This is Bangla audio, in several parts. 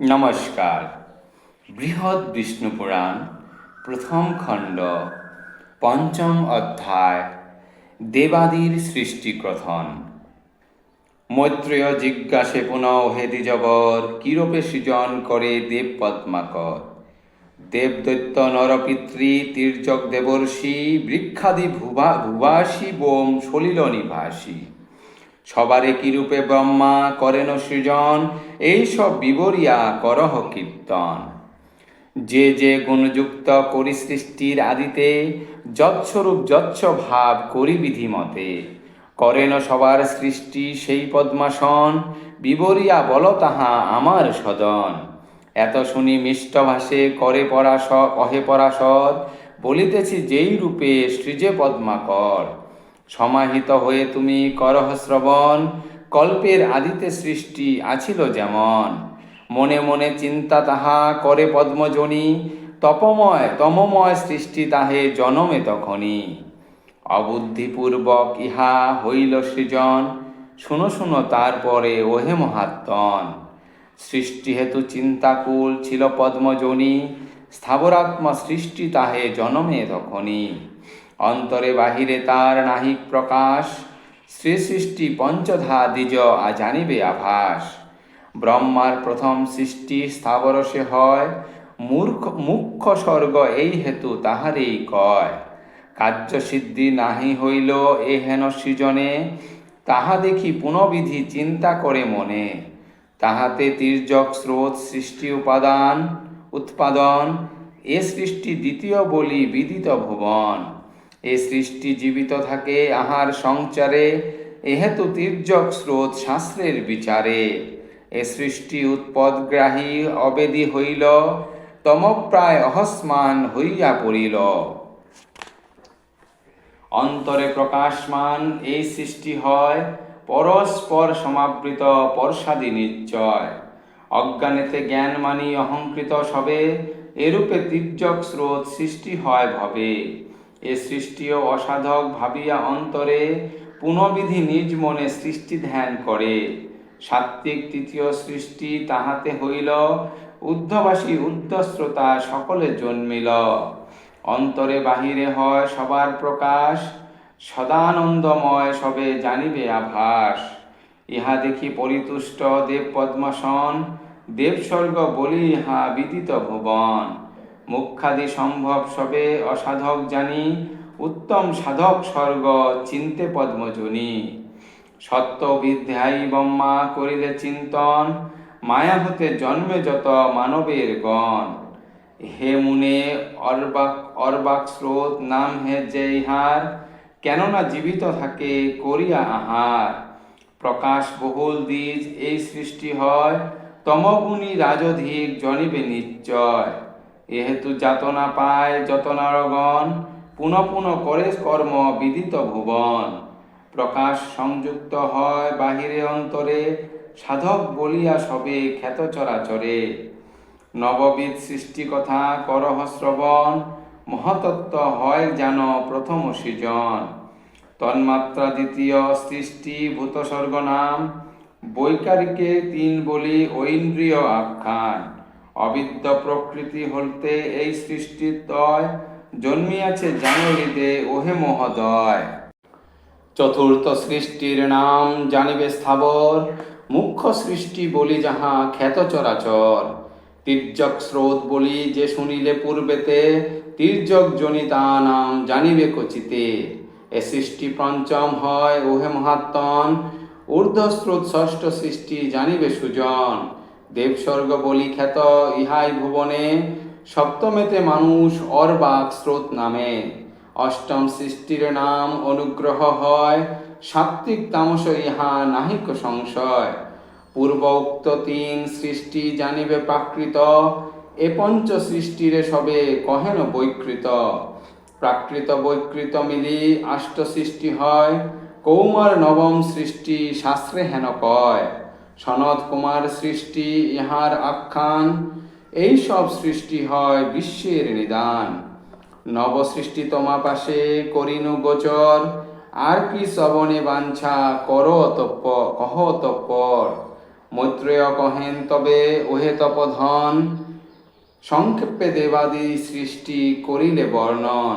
নমস্কার। বৃহৎ বিষ্ণু পুরাণ, প্রথম খণ্ড, পঞ্চম অধ্যায়, দেবাদির সৃষ্টি কথন। মৈত্রেয় জিজ্ঞাসে পুনঃ, হে দ্বিজবর কিরূপে সৃজন করে দেব পদ্মাকর দেবদৈত্য নরপিতৃ, তীর্যক দেবর্ষি, বৃক্ষাদি ভুবা, ভুবাসী, বোম, সলিল নিভাসী সবারে কিরূপে ব্রহ্মা করেন সৃজন? এইসব বিবরিয়া করহ কীর্তন। যে যে গুণযুক্ত করি সৃষ্টির আদিতে, যৎস্বরূপ যচ্ছ ভাব করি বিধিমতে। করেন সবার সৃষ্টি সেই পদ্মাসন, বিবরিয়া বল তাহা আমার সদন এত শুনি মিষ্ট ভাষে করে পরাশ কহে পরাশর, বলিতেছি যেই রূপে সৃজে পদ্মাকর। সমাহিত হয়ে তুমি করহ শ্রবণ, কল্পের আদিতে সৃষ্টি আছিল যেমন। মনে মনে চিন্তা তাহা করে পদ্মজনী, তপময় তমময় সৃষ্টি তাহে জনমে তখনই অবুদ্ধিপূর্বক ইহা হইল সৃজন, শুনো শুনো তারপরে ওহে মহাত্মন। সৃষ্টি হেতু চিন্তাকুল ছিল পদ্মজনী, স্থাবরাত্মা সৃষ্টি তাহে জনমে তখনই অন্তরে বাহিরে তার নাহিক প্রকাশ। শ্রী সৃষ্টি পঞ্চধা দ্বিজ, আ জানিবে আভাস। ব্রহ্মার প্রথম সৃষ্টি স্থাবর সে হয়। মূর্খ, মুখ্য স্বর্গ এই হেতু তাহারেই কয়। কার্যসিদ্ধি নাহি হইল এ হেন সৃজনে। তাহা দেখি পুনবিধি চিন্তা করে মনে। তাহাতে তীর্যক স্রোত, সৃষ্টি উপাদান, উৎপাদন, এ সৃষ্টি দ্বিতীয় বলি বিদিত ভুবন। এ সৃষ্টি জীবিত থাকে আহার সংচারে, এহেতু তির্যক স্রোত শাস্ত্রের বিচারে। এ সৃষ্টি উৎপদগ্রাহী অবেদী হইল, তমপ্রায় অহস্মান হইয়া পড়িল। অন্তরে প্রকাশমান এই সৃষ্টি হয়, পরস্পর সমাবৃত পরশাদি নিশ্চয়। অজ্ঞানেতে জ্ঞান মানি অহংকৃত সবে, এরূপে তীর্যক স্রোত সৃষ্টি হয় ভবে। এ সৃষ্টিও অসাধক ভাবিয়া অন্তরে পুনবিধি নিজ মনে সৃষ্টি ধ্যান করে। সাত্ত্বিক তৃতীয় সৃষ্টি তাহাতে হইল, উদ্ধবাসী ঊর্ধ্বশ্রোতা সকলে জন্মিল। অন্তরে বাহিরে হয় সবার প্রকাশ, সদানন্দময় সবে জানিবে আভাস। ইহা দেখি পরিতুষ্ট দেব পদ্মাসন দেবস্বর্গ বলি ইহা বিদিত ভুবন। মুখ্যাদি সম্ভব সবে অসাধক জানি, উত্তম সাধক স্বর্গ চিন্তে পদ্মজনী। সত্য বিদ্যায়ী ব্রহ্মা করিলে চিন্তন, মায়া হতে জন্মে যত মানবের গণ। হে মুনে, অর্বাক অর্বাক স্রোত নাম হে যে ইহার, কেননা জীবিত থাকে করিয়া আহার। প্রকাশ বহুল দ্বিজ এই সৃষ্টি হয়, তমগুণী রাজধিক জনিবে নিশ্চয়। এহেতু যাতনা পায় যত নরগণ পুনঃ পুনঃ করে কর্ম বিদিত ভুবন। প্রকাশ সংযুক্ত হয় বাহিরে অন্তরে, সাধক বলিয়া সবে খ্যাত চরাচরে। নববিধ সৃষ্টি কথা করহ শ্রবণ, মহতত্ত্ব হয় যেন প্রথম সৃজন। তন্মাত্রা দ্বিতীয় সৃষ্টি নাম, বৈকারিকে তিন বলি ঐন্দ্রিয় আখ্যান। অবিদ্য প্রকৃতি হলতে এই সৃষ্টির তয়, জন্মিয়াছে জানলিদে ওহে মহোদয়। চতুর্থ সৃষ্টির নাম জানিবে স্থাবর, মুখ্য সৃষ্টি বলি যাহা খ্যাত চরাচর। তির্যক স্রোত বলি যে শুনিলে পূর্বেতে, তির্যক জনিতা নাম জানিবে কচিতে। এ সৃষ্টি পঞ্চম হয়, ওহে মহাত্মন, ঊর্ধ্বস্রোত ষষ্ঠ সৃষ্টি জানিবে সুজন। দেবস্বর্গ বলি খ্যাত, ইহাই ভুবনে সপ্তমেতে মানুষ অর্বাক স্রোত নামে। অষ্টম সৃষ্টির নাম অনুগ্রহ হয়, সাত্ত্বিক তামস ইহা নাহিক সংশয়। পূর্ব উক্ত তিন সৃষ্টি জানিবে প্রাকৃত, এ পঞ্চ সৃষ্টিরে সবে কহেন বৈকৃত। প্রাকৃত বৈকৃত মিলি আষ্ট সৃষ্টি হয়, কৌমার নবম সৃষ্টি শাস্ত্রে হেন কয়। সনদ কুমার সৃষ্টি, ইহার আখ্যান, এই সব সৃষ্টি হয় বিশ্বের নিদান। নবসৃষ্টি তোমা পাশে, করিনু গোচর, আর কি শ্রবণে বাঞ্ছা, কর তপ্প তপ্পর। মৈত্রেয় কহেন তবে, ওহে তপধন, সংক্ষেপে দেবাদি সৃষ্টি করিলে বর্ণন।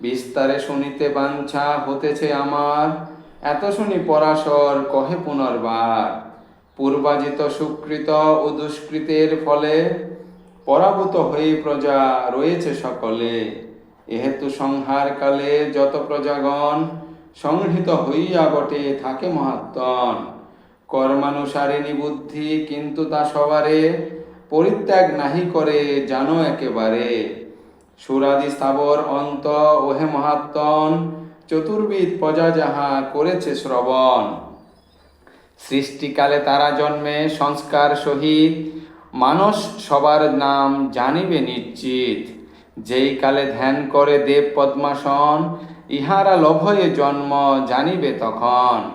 বিস্তারে শুনিতে বাঞ্ছা, হতেছে আমার, এত শুনি পরাশর, কহে পুনর্বার। পূর্বাজিত সুকৃত ও দুষ্কৃতের ফলে পরাভূত হয়ে প্রজা রয়েছে সকলে। এহেতু সংহার কালে যত প্রজাগণ সংহৃত হইয়া বটে, থাকে মহাত্মন। কর্মানুসারিণী বুদ্ধি কিন্তু তা সবারে পরিত্যাগ নাহি করে, জানো একেবারে। সুরাদি স্থাবর অন্ত, ওহে মহাত্মন চতুর্বিদ প্রজা যাহা করেছে শ্রবণ। সৃষ্টিকালে তারা জন্মে, সংস্কার সহিত। মানস সবার নাম জানিবে নিশ্চিত। যেই কালে ধ্যান করে দেব পদ্মাসন, ইহারা লভয়ে জন্ম জানিবে তখন।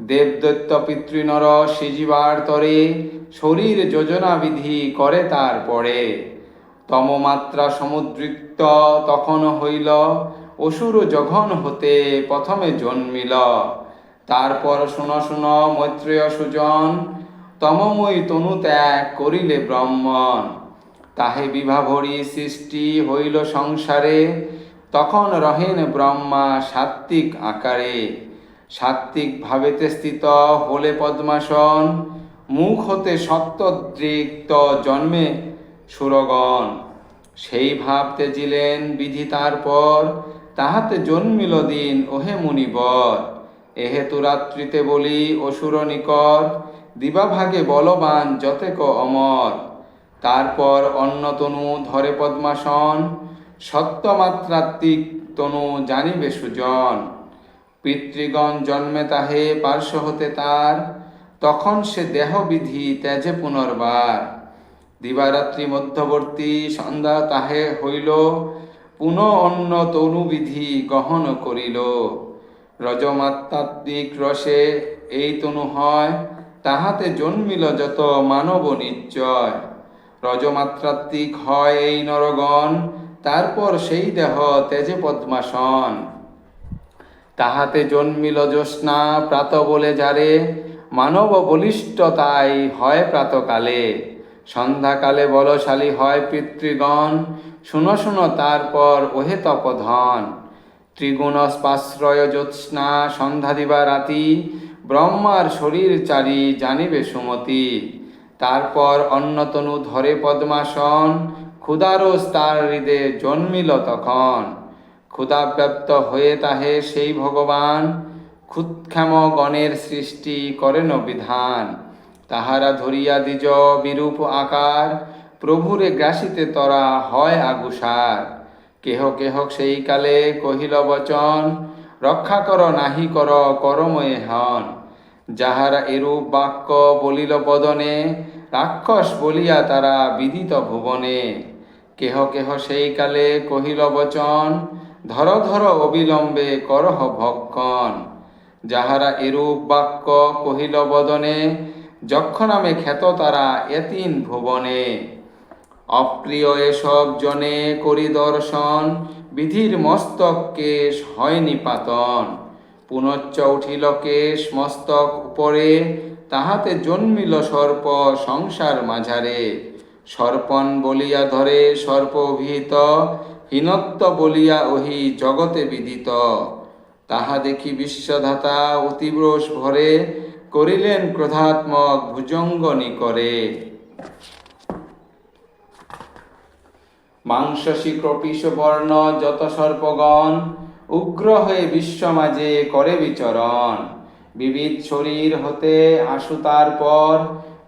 দেবদৈত্য পিতৃনর সিজিবার তরে শরীর যোজনা বিধি করে তারপরে। তমমাত্রা সমুদ্রিক্ত তখন হইল, অসুর জঘন হতে প্রথমে জন্মিল। তারপর শুন শুন, মৈত্রেয় সুজন, তমময়ী তনু ত্যাগ করিলে ব্রহ্মণ। তাহে বিভাভরি সৃষ্টি হইল সংসারে, তখন রহেন ব্রহ্মা সাত্ত্বিক আকারে। সাত্ত্বিক ভাবেতে স্থিত হলে পদ্মাসন, মুখ হতে সত্যদৃক্ত জন্মে সুরগণ। সেই ভাব তেজিলেন বিধি তারপর, তাহাতে জন্মিল দিন, ওহে মুনিবর। এহেতু রাত্রিতে বলি, অসুর নিকট দিবাভাগে বলবান যতেক অমর। তারপর অন্নতনু ধরে পদ্মাসন সত্যমাত্রাত্মিক তনু জানিবে সুজন। পিতৃগণ জন্মে তাহে পার্শ্ব হতে তার, তখন সে দেহবিধি ত্যাজে পুনর্বার। দিবারাত্রি মধ্যবর্তী সন্ধ্যা তাহে হইল, পুনঃ অন্য তনুবিধি গহন করিল। রজমাত্মাত্মিক রসে এই তনু হয়, তাহাতে জন্মিল যত মানব নিশ্চয় রজমাত্রাত্মিক হয় এই নরগণ, তারপর সেই দেহ তেজে পদ্মাসন। তাহাতে জন্মিল জ্যোৎস্না প্রাত বলে যারে, মানব বলিষ্ঠতাই হয় প্রাতকালে। সন্ধ্যাকালে বলশালী হয় পিতৃগণ, শুনো শুনো তারপর ওহে তপধন। ত্রিগুণ স্পাশ্রয় জ্যোৎস্না সন্ধ্যা দিবা রাতি, ব্রহ্মার শরীর চারি জানিবে সুমতি। তারপর অন্নতনু ধরে পদ্মাসন ক্ষুদারস তার হৃদে জন্মিল তখন। ক্ষুদাব্যাপ্ত হয়ে তাহে সেই ভগবান, ক্ষুৎক্ষেম গণের সৃষ্টি করেন বিধান। তাহারা ধরিয়া দিজ বিরূপ আকার, প্রভুরে গ্রাসিতে তরা হয় আগুসার। কেহ কেহ সেই কালে কহিল, বচন, রক্ষা কর, নাহি কর, করময়ে হন। যাহারা এরূপ বাক্য বলিল বদনে, রাক্ষস বলিয়া তারা বিদিত ভুবনে। কেহ কেহ সেই কালে কহিল, বচন, ধর ধর অবিলম্বে করহ ভক্ষণ। যাহারা এরূপ বাক্য কহিল বদনে, যক্ষ নামে খ্যাত তারা এতিন ভুবনে। অপ্রিয় এসব জনে করি দর্শন, বিধির মস্তক কেশ হয় নিপাতন। পুনশ্চ উঠিল কেশ মস্তক উপরে, তাহাতে জন্মিল সর্প সংসার মাঝারে। সর্পণ বলিয়া ধরে সর্প অভিহিত, হীনত্ব বলিয়া ওহি জগতে বিদিত। তাহা দেখি বিশ্বধাতা অতিব্রোষ ভরে, করিলেন ক্রোধাত্মক ভুজঙ্গনি করে। মাংসসী কপিশ বর্ণ যত সর্পগণ উগ্র হয়ে বিশ্ব মাঝে করে বিচরণ। বিবিধ শরীর হতে আসু তারপর,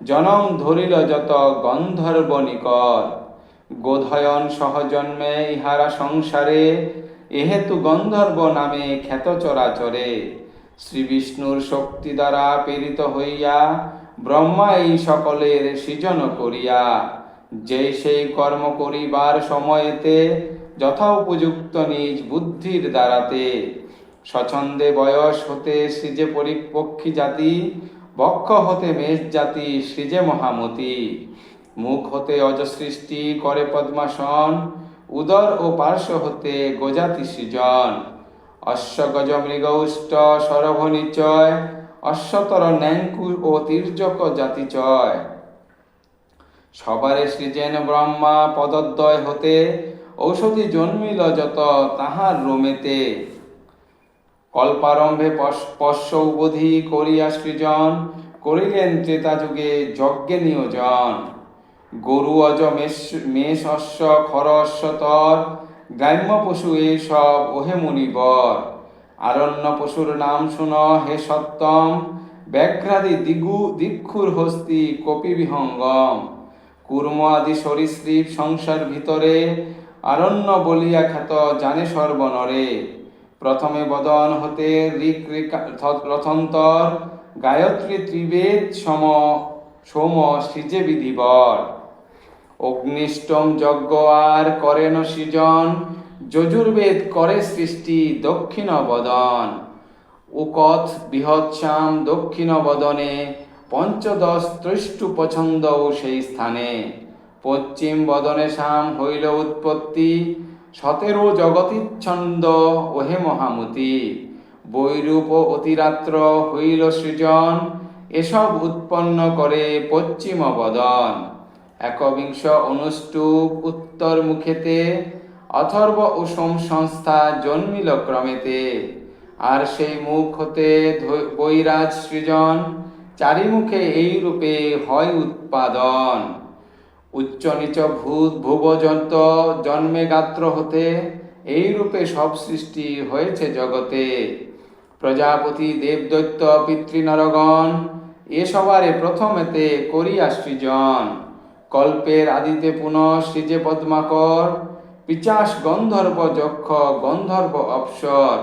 জনম ধরিল যত গন্ধর্ব নিকর গোধয়ন সহজন্মে ইহারা সংসারে, এহেতু গন্ধর্ব নামে খ্যাত চরাচরে। শ্রী বিষ্ণুর শক্তি দ্বারা প্রেরিত হইয়া, ব্রহ্মা এই সকলের সৃজন করিয়া যে সেই কর্ম করিবার সময়েতে যথা উপযুক্ত নিজ বুদ্ধির দ্বারাতে স্বচ্ছন্দে বয়স হতে সৃজে পরিপক্ষী জাতি, বক্ষ হতে মেষ জাতি, সৃজে মহামতি। মুখ হতে অজ সৃষ্টি করে পদ্মাসন, উদর ও পার্শ্ব হতে গোজাতি সৃজন। অশ্ব গজ মৃগ উষ্ট সরভ নিচয় অশ্বতর ন্যাঙ্কুর ও তীর্যক জাতি চয় সবারে সৃজেন ব্রহ্মা পদদ্বয় হতে, ঔষধি জন্মিল যত তাহার রোমেতে। কল্পারম্ভে পশ- পশ্য উবোধি করিয়া সৃজন, করিলেন ত্রেতা যুগে যজ্ঞে নিয়োজন। গরু অজ মেষ মেষ অশ্ব খর অশ্বতর গ্রাম্য পশু এসব ওহে মুনিবর। আরণ্য পশুর নাম শুন, হে সত্তম ব্যাঘ্রাদি দিগু দীক্ষুর হস্তি কপি বিহঙ্গম কুর্ম আদি সরীসৃপ সংসার ভিতরে আরণ্য বলিয়া খ্যাত জানে সর্বনরে। প্রথমে বদন হতে ঋক রথন্তর, গায়ত্রী ত্রিবেদ সম, সোম সৃজে বিধিবর। অগ্নিষ্টম যজ্ঞ আর করেন সৃজন, যজুর্বেদ করে সৃষ্টি দক্ষিণ বদন। উকথ বৃহৎশ্যাম দক্ষিণ বদনে পঞ্চদশ ত্রিষ্টু পছন্দ সেই স্থানে। পশ্চিম বদনে শ্যাম হইল উৎপত্তি, সতেরো জগতিচ্ছন্দ, ওহে মহামতি। বৈরূপ অতিরাত্র হইল সৃজন, এসব উৎপন্ন করে পশ্চিম বদন। একবিংশ অনুষ্টুপ উত্তর মুখেতে, অথর্ব সোম সংস্থা জন্মিল ক্রমেতে। আর সেই মুখ হতে বৈরাজ সৃজন চারিমুখে এই রূপে হয় উৎপাদন। উচ্চ নিচ ভূত ভুবজন্ত জন্মে গাত্র হতে এই রূপে সব সৃষ্টি হয়েছে জগতে। প্রজাপতি দেবদৈত্য পিতৃনরগণ, এ সবারে প্রথমেতে করিয়া সৃজন। কল্পের আদিতে পুনঃ সৃজে পদ্মাকর, পিচাস গন্ধর্ব যক্ষ গন্ধর্ব অপসর।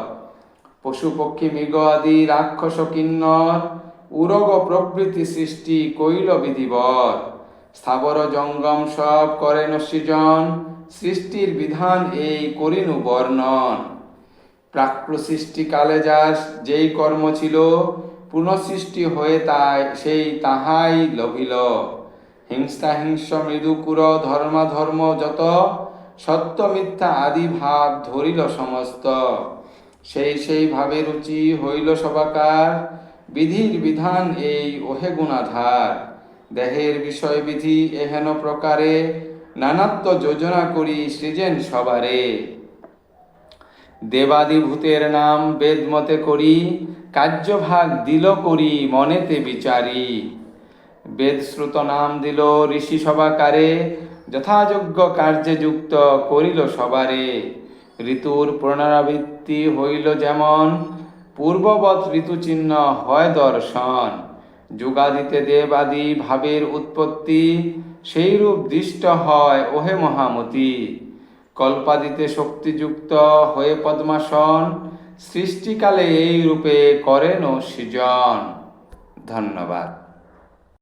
পশু পক্ষী মৃগ আদি রাক্ষস কিন্নর উরগ প্রভৃতি সৃষ্টি কৈল বিধিবর স্থাবর জঙ্গম সব করেন সৃজন সৃষ্টির বিধান এই করিনু বর্ণন। প্রাকৃসৃষ্টি কালে যার যেই কর্ম ছিল পুনঃসৃষ্টি হয়ে তাই সেই তাহাই লভিল হিংসা হিংস মৃদুকুর ধর্মাধর্ম যত, সত্য মিথ্যা আদি ভাব ধরিল সমস্ত। সেই সেই ভাবে রুচি হইল সবাকার বিধির বিধান এই ওহে গুণাধার। দেহের বিষয় বিধি এহেন প্রকারে নানাত্ব যোজনা করি সৃজেন সবারে। দেবাদিভূতের নাম বেদমতে করি, কার্যভাগ দিল করি মনেতে বিচারি। বেদশ্রুত নাম দিল ঋষি সভাকারে, যথাযোগ্য কার্যে যুক্ত করিল সবারে। ঋতুর পুনরাবৃত্তি হইল যেমন পূর্ববৎ ঋতুচিহ্ন হয় দর্শন। যুগাদিতে দেবাদি ভাবের উৎপত্তি, সেইরূপ দৃষ্ট হয় ওহে মহামতি। কল্পাদিতে শক্তিযুক্ত হয়ে পদ্মাসন, সৃষ্টিকালে এই রূপে করেন সৃজন। ধন্যবাদ।